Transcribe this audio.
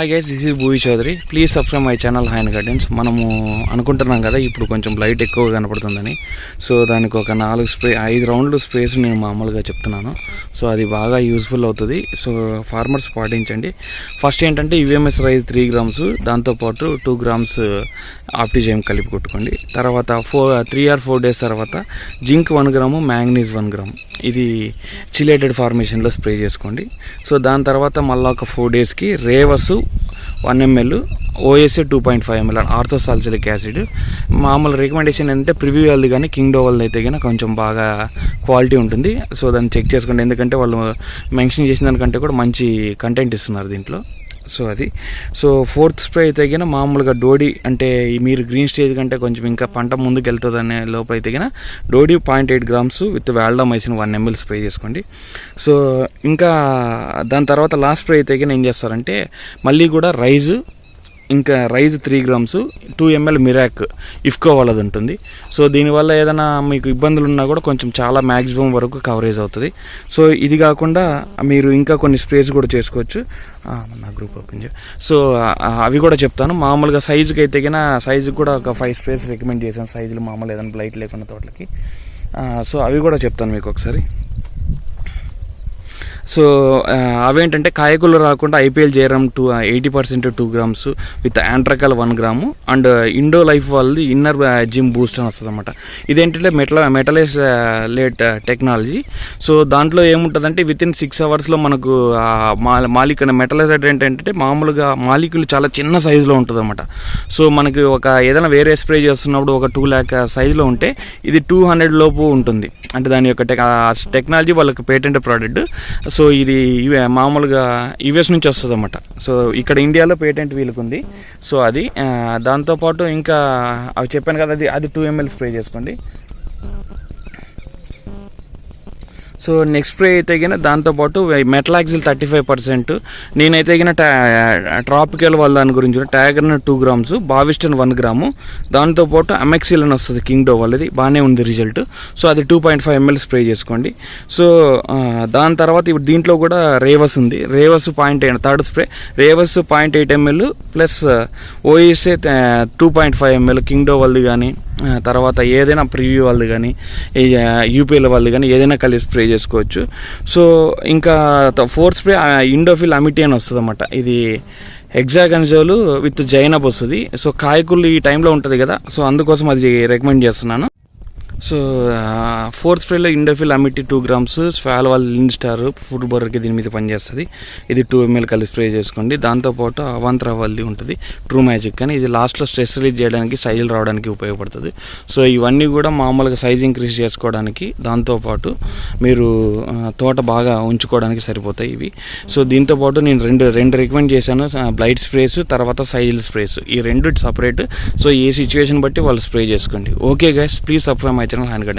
Hi guys this is Bhuvi Chowdary please subscribe my channel హైన్ gardens మనము అనుకుంటున్నాం కదా ఇప్పుడు కొంచెం లైట్ ఎక్కువ కనపడుతుందని. సో దానికి ఒక నాలుగు స్ప్రే ఐదు రౌండ్లు స్ప్రేస్ నేను మామూలుగా చెప్తున్నాను. సో అది బాగా యూస్ఫుల్ అవుతుంది. సో ఫార్మర్స్ పాటించండి. ఫస్ట్ ఏంటంటే యుఎంఎస్ రైస్ త్రీ గ్రామ్స్ దాంతోపాటు టూ గ్రామ్స్ ఆప్టిజైమ్ కలిపి కొట్టుకోండి. తర్వాత four three or four days తర్వాత zinc one gram manganese one gram ఇది చిలేటెడ్ ఫార్మేషన్లో స్ప్రే చేసుకోండి. సో దాని తర్వాత మళ్ళీ ఒక ఫోర్ డేస్కి Revus one ml OSA two point five ml orthosilicic acid. మామూలు రికమెండేషన్ ఏంటంటే ప్రివ్యూ వాళ్ళది కానీ కింగ్డోవల్ది అయితే కానీ కొంచెం బాగా క్వాలిటీ ఉంటుంది. సో దాన్ని చెక్ చేసుకోండి. ఎందుకంటే వాళ్ళు మెన్షన్ చేసిన దానికంటే కూడా మంచి కంటెంట్ ఇస్తున్నారు దీంట్లో. సో అది. సో ఫోర్త్ స్ప్రే అయితే గిన మామూలుగా డోడీ అంటే మీరు గ్రీన్ స్టేజ్ కంటే కొంచెం ఇంకా పంట ముందుకు వెళ్తుందనే అనే లోపు అయితే గిన డోడి point eight grams with validamycin one ml spray చేసుకోండి. సో ఇంకా దాని తర్వాత లాస్ట్ స్ప్రే అయితే గిన ఏం చేస్తారంటే మళ్ళీ కూడా రైజు ఇంకా rise three grams two ml మిరాక్ IFFCO వాళ్ళది ఉంటుంది సో దీనివల్ల ఏదైనా మీకు ఇబ్బందులు ఉన్నా కూడా కొంచెం చాలా మ్యాక్సిమం వరకు కవరేజ్ అవుతుంది. సో ఇది కాకుండా మీరు ఇంకా కొన్ని స్ప్రేస్ కూడా చేసుకోవచ్చు. నా గ్రూప్ ఓపెన్ సో అవి కూడా చెప్తాను. మామూలుగా సైజుకి అయితే కన్నా సైజుకి కూడా ఒక ఫైవ్ స్ప్రేస్ రికమెండ్ చేశాను. సైజులు మామూలు ఏదైనా లైట్ లేకుండా తోటలకి. సో అవి కూడా చెప్తాను మీకు ఒకసారి. సో అవేంటంటే కాయకులు రాకుండా IPL Jayaram two eighty percent two grams with Antracol one gram and Indo life వాళ్ళది ఇన్నర్ జిమ్ బూస్ట్ అని వస్తుంది అనమాట ఇదేంటంటే metal metalise late technology. So దాంట్లో ఏముంటుందంటే విత్ ఇన్ సిక్స్ అవర్స్లో మనకు ఆ మా- మాలిక్ మెటలైజర్ ఏంటంటే మామూలుగా మాలిక్యూల్ చాలా చిన్న సైజులో ఉంటుంది అనమాట సో మనకి ఒక ఏదైనా వేరే స్ప్రే చేస్తున్నప్పుడు ఒక టూ ల్యాక్ సైజులో ఉంటే ఇది టూ హండ్రెడ్ లోపు ఉంటుంది. అంటే దాని యొక్క టెక్ టెక్నాలజీ వాళ్ళకి పేటెంట్ ప్రోడక్ట్. సో సో ఇది ఇవే మామూలుగా యుఎస్ నుంచి వస్తుంది అనమాట సో ఇక్కడ ఇండియాలో పేటెంట్ వీలుకుంది. ఉంది సో అది దాంతోపాటు ఇంకా అవి చెప్పాను కదా అది అది టూ ఎంఎల్ స్ప్రే చేసుకోండి. సో నెక్స్ట్ స్ప్రే అయితే గిన దాంతోపాటు మెటలాక్సిల్ థర్టీ ఫైవ్ పర్సెంట్. నేనైతే గిన ట్రాపికల్ వాళ్ళ దాని గురించి ట్యాగర్న two grams Bavistin one gram. దాంతోపాటు అమెక్సిల్ అని వస్తుంది కింగ్డో వాళ్ళది. బాగానే ఉంది రిజల్ట్. సో అది two point five ml spray చేసుకోండి. సో దాని తర్వాత ఇప్పుడు దీంట్లో కూడా రేవస్ ఉంది. Revus point eight third spray. Revus point eight ml plus OSA two point five ml కింగ్డో వాళ్ళది కానీ తర్వాత ఏదైనా ప్రివ్యూ వాళ్ళు కానీ యూపీఎల్ వాళ్ళు కానీ ఏదైనా కలిపి స్ప్రే చేసుకోవచ్చు. సో ఇంకా ఫోర్త్ స్ప్రే ఇండోఫిల్ అమిటీ అని వస్తుంది అన్నమాట ఇది హెగ్జాగన్జోలు విత్ జైనబ్ వస్తుంది. సో కాయకులు ఈ టైంలో ఉంటుంది కదా సో అందుకోసం అది రికమెండ్ చేస్తున్నాను. సో ఫోర్త్ స్ప్రేలో ఇండోఫిల్ అమిటీ టూ గ్రామ్స్ స్వాల్ లిన్ స్టార్ ఫుడ్ బర్కి దీని మీద పనిచేస్తుంది. ఇది టూ ఎంఎల్ కలిపి స్ప్రే చేసుకోండి. దాంతోపాటు అవంత్రా వల్ది ఉంటుంది. ట్రూ మ్యాజిక్ కానీ ఇది లాస్ట్లో స్ట్రెస్ రిలీజ్ చేయడానికి సైజులు రావడానికి ఉపయోగపడుతుంది. సో ఇవన్నీ కూడా మామూలుగా సైజ్ ఇంక్రీజ్ చేసుకోవడానికి దాంతోపాటు మీరు తోట బాగా ఉంచుకోవడానికి సరిపోతాయి ఇవి. సో దీంతోపాటు నేను రెండు రెండు రికమెండ్ చేశాను. బ్లైట్ స్ప్రేస్ తర్వాత సైజిల్ స్ప్రేస్. ఈ రెండు సపరేట్ సో ఏ సిచ్యువేషన్ బట్టి వాళ్ళు స్ప్రే చేసుకోండి. Okay guys please subscribe my channel hand garden